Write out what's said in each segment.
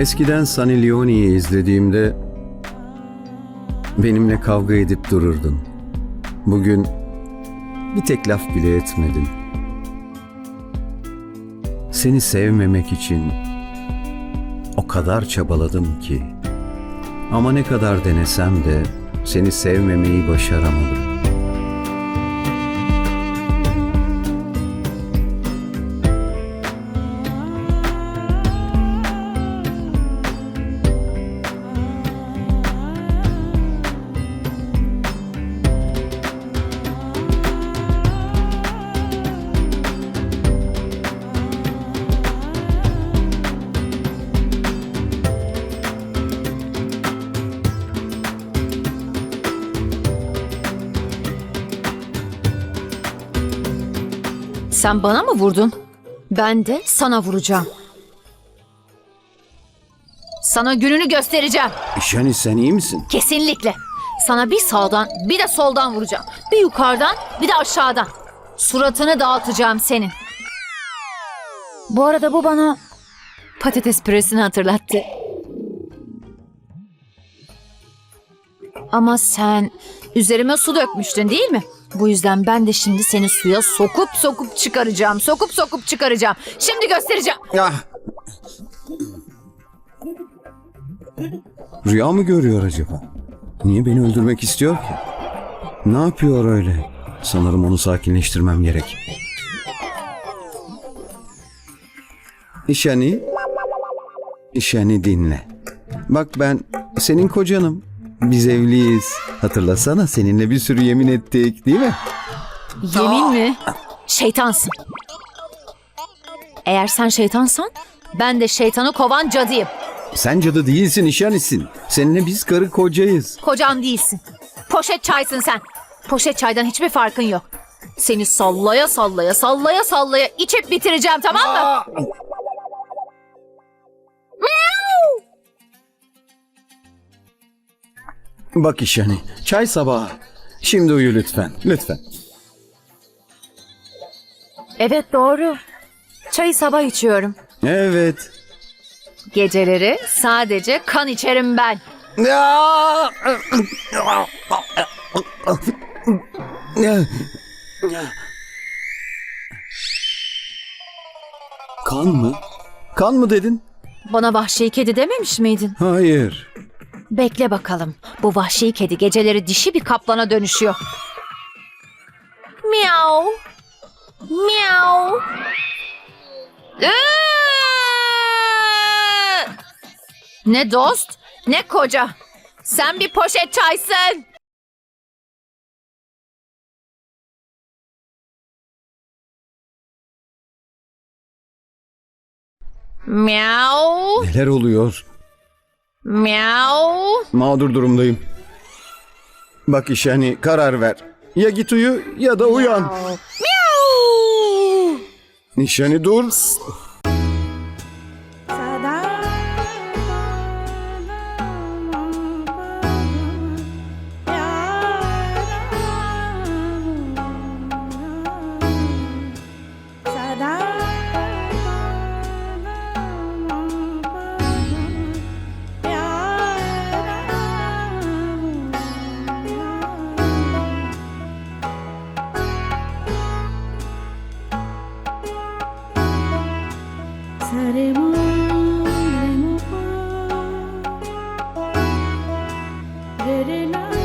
Eskiden Sunny Leone'yi izlediğimde benimle kavga edip dururdun. Bugün bir tek laf bile etmedin. Seni sevmemek için o kadar çabaladım ki. Ama ne kadar denesem de seni sevmemeyi başaramadım. Sen bana mı vurdun? Ben de sana vuracağım. Sana gününü göstereceğim. Şani sen iyi misin? Kesinlikle. Sana bir sağdan bir de soldan vuracağım. Bir yukarıdan bir de aşağıdan. Suratını dağıtacağım senin. Bu arada bu bana patates püresini hatırlattı. Ama sen üzerime su dökmüştün değil mi? Bu yüzden ben de şimdi seni suya sokup sokup çıkaracağım. Sokup sokup çıkaracağım. Şimdi göstereceğim. Ah! Rüya mı görüyor acaba? Niye beni öldürmek istiyor ki? Ne yapıyor öyle? Sanırım onu sakinleştirmem gerek. İşani, İşani dinle. Bak ben senin kocanım. Biz evliyiz. Hatırlasana seninle bir sürü yemin ettik değil mi? Yemin mi? Şeytansın. Eğer sen şeytansan ben de şeytanı kovan cadıyım. Sen cadı değilsin İşani'sin. Seninle biz karı kocayız. Kocam değilsin. Poşet çaysın sen. Poşet çaydan hiçbir farkın yok. Seni sallaya sallaya sallaya sallaya içip bitireceğim tamam mı? Bak İşani, çay sabahı. Şimdi uyu lütfen, lütfen. Evet doğru. Çayı sabah içiyorum. Evet. Geceleri sadece kan içerim ben. Kan mı? Kan mı dedin? Bana vahşi kedi dememiş miydin? Hayır. Bekle bakalım. Bu vahşi kedi geceleri dişi bir kaplana dönüşüyor. Miau. Miau. Iıı! Ne dost, ne koca. Sen bir poşet çaysın. Miau. Neler oluyor? Miau. Mağdur durumdayım. Bak İşani, karar ver. Ya git uyu ya da uyan. Miau. İşani dur. didn't know.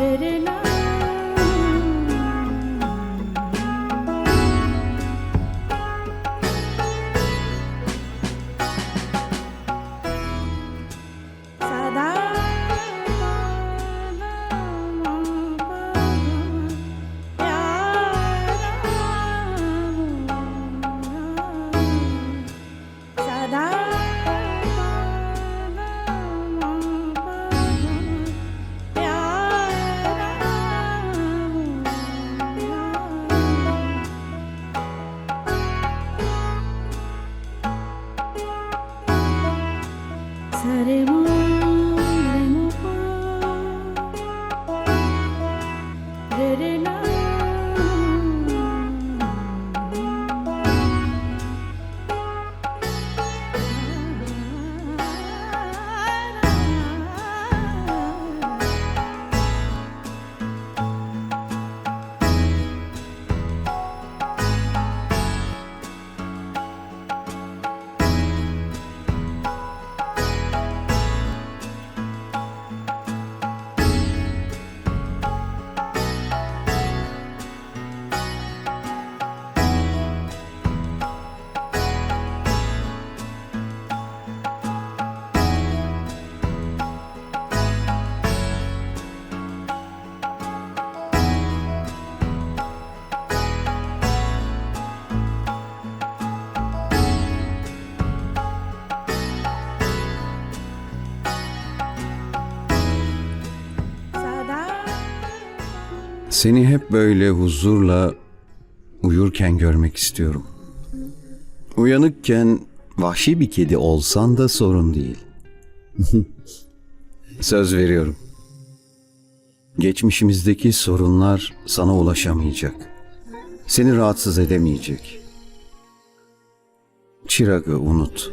Good. Seni hep böyle huzurla uyurken görmek istiyorum. Uyanıkken vahşi bir kedi olsan da sorun değil. Söz veriyorum. Geçmişimizdeki sorunlar sana ulaşamayacak. Seni rahatsız edemeyecek. Çıragı unut.